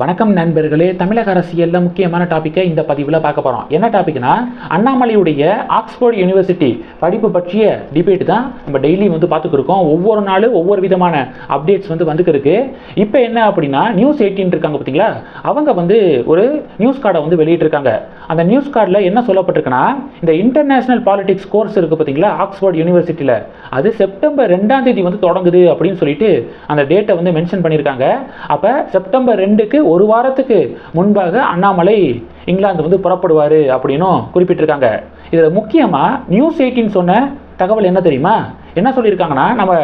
வணக்கம் நண்பர்களே. தமிழக அரசியலில் முக்கியமான டாப்பிக்கை இந்த பதிவில் பார்க்க போகிறோம் என்ன டாபிக்னா அண்ணாமலையுடைய ஆக்ஸ்போர்ட் யூனிவர்சிட்டி படிப்பு பற்றிய டிபேட் தான் நம்ம டெய்லி வந்து பார்த்துக்கிருக்கோம் ஒவ்வொரு நாளும் ஒவ்வொரு விதமான அப்டேட்ஸ் வந்து வந்துக்கிருக்கு இப்போ என்ன அப்படின்னா நியூஸ் எயிட்டின் இருக்காங்க பார்த்தீங்களா? அவங்க வந்து ஒரு நியூஸ் கார்டை வந்து வெளியிட்டிருக்காங்க. அந்த நியூஸ் கார்டில் என்ன சொல்லப்பட்டிருக்குன்னா இந்த இன்டர்நேஷனல் பாலிடிக்ஸ் கோர்ஸ் இருக்குது பார்த்தீங்களா ஆக்ஸ்போர்ட் யூனிவர்சிட்டியில் அது செப்டம்பர் ரெண்டாம் தேதி வந்து தொடங்குது அப்படின்னு சொல்லிட்டு அந்த டேட்டை வந்து மென்ஷன் பண்ணியிருக்காங்க. அப்போ செப்டம்பர் ரெண்டுக்கு ஒரு வாரத்துக்கு முன்பாக அண்ணாமலை இங்கிலாந்து வந்து புறப்படுவார் அப்படின்னும் குறிப்பிட்டிருக்காங்க. இதில் முக்கியமாக நியூஸ் எயிட்டின் சொன்ன தகவல் என்ன தெரியுமா? என்ன சொல்லியிருக்காங்கன்னா நம்ம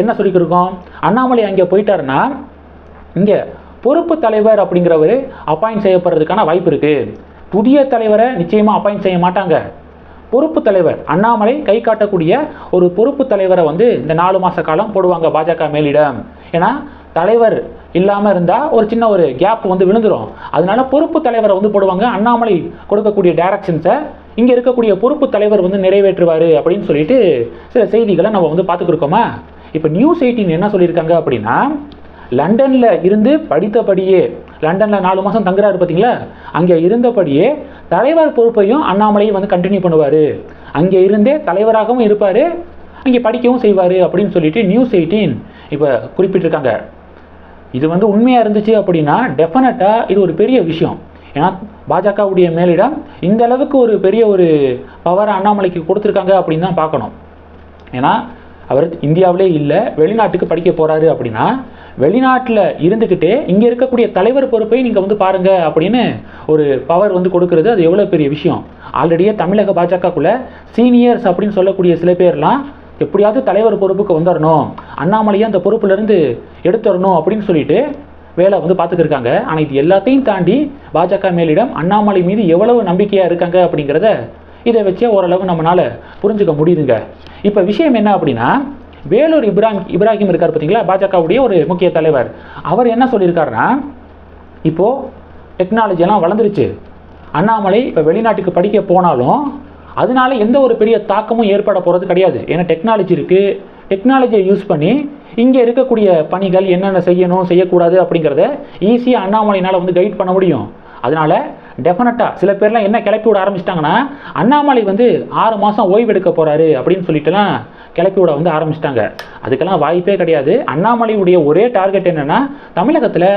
என்ன சொல்லிக்கிருக்கோம் அண்ணாமலை அங்கே போயிட்டாருன்னா இங்கே பொறுப்பு தலைவர் அப்படிங்கிறவர் அப்பாயிண்ட் செய்யப்படுறதுக்கான வாய்ப்பு இருக்குது புதிய தலைவரை நிச்சயமாக அப்பாயிண்ட் செய்ய மாட்டாங்க. பொறுப்பு தலைவர் அண்ணாமலை கை காட்டக்கூடிய ஒரு பொறுப்பு தலைவரை வந்து இந்த நாலு மாத காலம் போடுவாங்க பாஜக மேலிடம். ஏன்னா தலைவர் இல்லாமல் இருந்தால் ஒரு சின்ன ஒரு கேப் வந்து விழுந்துடும் அதனால பொறுப்பு தலைவரை வந்து போடுவாங்க. அண்ணாமலை கொடுக்கக்கூடிய டைரக்ஷன்ஸை இங்கே இருக்கக்கூடிய பொறுப்பு தலைவர் வந்து நிறைவேற்றுவார் அப்படின்னு சொல்லிட்டு சில செய்திகளை நம்ம வந்து பார்த்துக்கிருக்கோமா இப்போ நியூஸ் எயிட்டின் என்ன சொல்லியிருக்காங்க அப்படின்னா லண்டனில் இருந்து படித்தபடியே லண்டனில் நாலு மாதம் தங்குறாரு பார்த்தீங்களா? அங்கே இருந்தபடியே தலைவர் பொறுப்பையும் அண்ணாமலையும் வந்து கண்டினியூ பண்ணுவார். அங்கே இருந்தே தலைவராகவும் இருப்பார். அங்கே படிக்கவும் செய்வார் அப்படின்னு சொல்லிட்டு நியூஸ் எயிட்டீன் இப்போ குறிப்பிட்டிருக்காங்க. இது வந்து உண்மையாக இருந்துச்சு அப்படின்னா டெஃபினட்டாக இது ஒரு பெரிய விஷயம். ஏன்னா பாஜகவுடைய மேலிடம் இந்த அளவுக்கு ஒரு பெரிய ஒரு பவரை அண்ணாமலைக்கு கொடுத்துருக்காங்க அப்படின்னு தான் பார்க்கணும். ஏன்னா அவர் இந்தியாவிலே இல்லை வெளிநாட்டுக்கு படிக்க போகிறாரு அப்படின்னா வெளிநாட்டில் இருந்துக்கிட்டே இங்கே இருக்கக்கூடிய தலைவர் பொறுப்பை நீங்கள் வந்து பாருங்கள் அப்படின்னு ஒரு பவர் வந்து கொடுக்கறது அது எவ்வளோ பெரிய விஷயம். ஆல்ரெடியே தமிழக பாஜகக்குள்ளே சீனியர்ஸ் அப்படின்னு சொல்லக்கூடிய சில பேர்லாம் எப்படியாவது தலைவர் பொறுப்புக்கு வந்துடணும் அண்ணாமலையை அந்த பொறுப்புலேருந்து எடுத்துடணும் அப்படின்னு சொல்லிட்டு வேலை வந்து பார்த்துக்கிருக்காங்க ஆனால் இது எல்லாத்தையும் தாண்டி பாஜக மேலிடம் அண்ணாமலை மீது எவ்வளவு நம்பிக்கையாக இருக்காங்க அப்படிங்கிறத இதை வச்சே ஓரளவு நம்மளால் புரிஞ்சுக்க முடியுதுங்க. இப்போ விஷயம் என்ன அப்படின்னா வேலூர் இப்ராஹிம் இப்ராஹிம் இருக்கார் பார்த்தீங்களா? பாஜகவுடைய ஒரு முக்கிய தலைவர். அவர் என்ன சொல்லியிருக்காருன்னா இப்போது டெக்னாலஜியெல்லாம் வளர்ந்துருச்சு. அண்ணாமலை இப்போ வெளிநாட்டுக்கு படிக்க போனாலும் அதனால எந்த ஒரு பெரிய தாக்கமும் ஏற்பட போகிறது கிடையாது. ஏன்னா டெக்னாலஜி இருக்குது டெக்னாலஜியை யூஸ் பண்ணி இங்கே இருக்கக்கூடிய பணிகள் என்னென்ன செய்யணும் செய்யக்கூடாது அப்படிங்கிறத ஈஸியாக அண்ணாமலையினால் வந்து கைட் பண்ண முடியும். அதனால் டெஃபினட்டாக சில பேர்லாம் என்ன கிளப்பி விட ஆரம்பிச்சிட்டாங்கன்னா அண்ணாமலை வந்து ஆறு மாதம் ஓய்வு எடுக்க போகிறாரு அப்படின்னு சொல்லிட்டுலாம் கிளப்பி விட வந்து ஆரம்பிச்சிட்டாங்க. அதுக்கெல்லாம் வாய்ப்பே கிடையாது. அண்ணாமலையுடைய ஒரே டார்கெட் என்னென்னா தமிழகத்தில்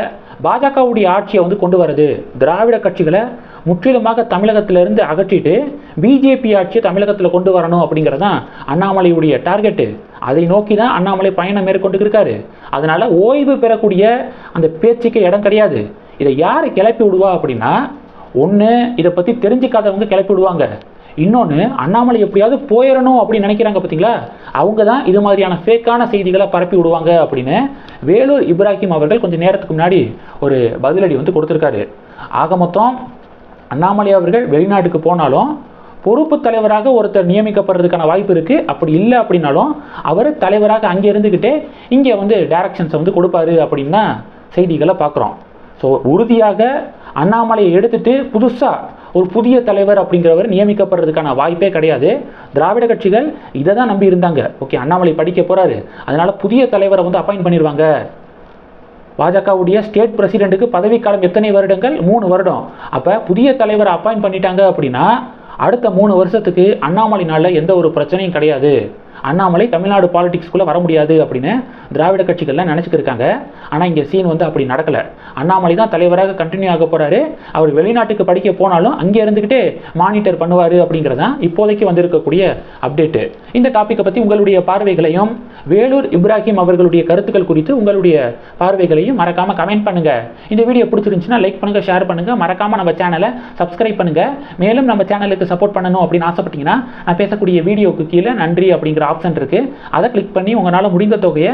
பாஜகவுடைய ஆட்சியை வந்து கொண்டு வரது திராவிட கட்சிகளை முற்றிலுமாக தமிழகத்திலிருந்து அகற்றிட்டு பிஜேபி ஆட்சியை தமிழகத்தில் கொண்டு வரணும் அப்படிங்கிறது தான் அண்ணாமலையுடைய டார்கெட்டு அதை நோக்கி தான் அண்ணாமலை பயணம் மேற்கொண்டு இருக்காரு அதனால் ஓய்வு பெறக்கூடிய அந்த பேச்சுக்கு இடம் கிடையாது. இதை யார் கிளப்பி விடுவா அப்படின்னா ஒன்று இதை பற்றி தெரிஞ்சுக்காதவங்க கிளப்பி விடுவாங்க. இன்னொன்று அண்ணாமலை எப்படியாவது போயிடணும் அப்படின்னு நினைக்கிறாங்க பார்த்தீங்களா அவங்க தான் இது மாதிரியான ஃபேக்கான செய்திகளை பரப்பி விடுவாங்க அப்படின்னு வேலூர் இப்ராஹிம் அவர்கள் கொஞ்சம் நேரத்துக்கு முன்னாடி ஒரு பதிலடி வந்து கொடுத்துருக்காரு. ஆக மொத்தம் அண்ணாமலை அவர்கள் வெளிநாட்டுக்கு போனாலும் பொறுப்பு தலைவராக ஒருத்தர் நியமிக்கப்படுறதுக்கான வாய்ப்பு இருக்குது அப்படி இல்லை அப்படின்னாலும் அவர் தலைவராக அங்கே இருந்துக்கிட்டே இங்கே வந்து டைரக்ஷன்ஸை வந்து கொடுப்பாரு அப்படின்னா செய்திகளை பார்க்குறோம். ஸோ உறுதியாக அண்ணாமலையை எடுத்துட்டு புதுசாக ஒரு புதிய தலைவர் அப்படிங்கிறவர் நியமிக்கப்படுறதுக்கான வாய்ப்பே கிடையாது. திராவிட கட்சிகள் இதை தான் நம்பி இருந்தாங்க. ஓகே அண்ணாமலை படிக்க போகிறாரு அதனால் புதிய தலைவரை வந்து அப்பாயின்ட் பண்ணிடுவாங்க பாஜகவுடைய ஸ்டேட் பிரசிடென்ட்டுக்கு பதவிக்காலம் எத்தனை வருடங்கள்? மூணு வருடம். அப்போ புதிய தலைவரை அப்பாயிண்ட் பண்ணிட்டாங்க அப்படின்னா அடுத்த மூணு வருஷத்துக்கு அண்ணாமலைனால எந்த ஒரு பிரச்சனையும் கிடையாது. அண்ணாமலை தமிழ்நாடு பாலிடிக்ஸ்குள்ளே வர முடியாது அப்படின்னு திராவிட கட்சிகள்லாம் நினச்சிக்கிருக்காங்க. ஆனால் இங்கே சீன் வந்து அப்படி நடக்கலை. அண்ணாமலை தான் தலைவராக கண்டினியூ ஆக போகிறாரு அவர் வெளிநாட்டுக்கு படிக்க போனாலும் அங்கே இருந்துக்கிட்டே மானிட்டர் பண்ணுவார் அப்படிங்கிறதான் இப்போதைக்கு வந்திருக்கக்கூடிய அப்டேட்டு இந்த டாப்பிக்கை பற்றி உங்களுடைய பார்வைகளையும் வேலூர் இப்ராஹிம் அவர்களுடைய கருத்துக்கள் குறித்து உங்களுடைய பார்வைகளையும் மறக்காமல் கமெண்ட் பண்ணுங்கள் இந்த வீடியோ பிடிச்சிருந்துச்சுன்னா லைக் பண்ணுங்கள் ஷேர் பண்ணுங்கள் மறக்காமல் நம்ம சேனலை சப்ஸ்கிரைப் பண்ணுங்கள் மேலும் நம்ம சேனலுக்கு சப்போர்ட் பண்ணணும் அப்படின்னு ஆசைப்பட்டீங்கன்னா நான் பேசக்கூடிய வீடியோக்கு கீழே நன்றி அப்படிங்கிற ஆப்ஷன் இருக்குது அதை கிளிக் பண்ணி உங்களால் முடிந்த தொகையை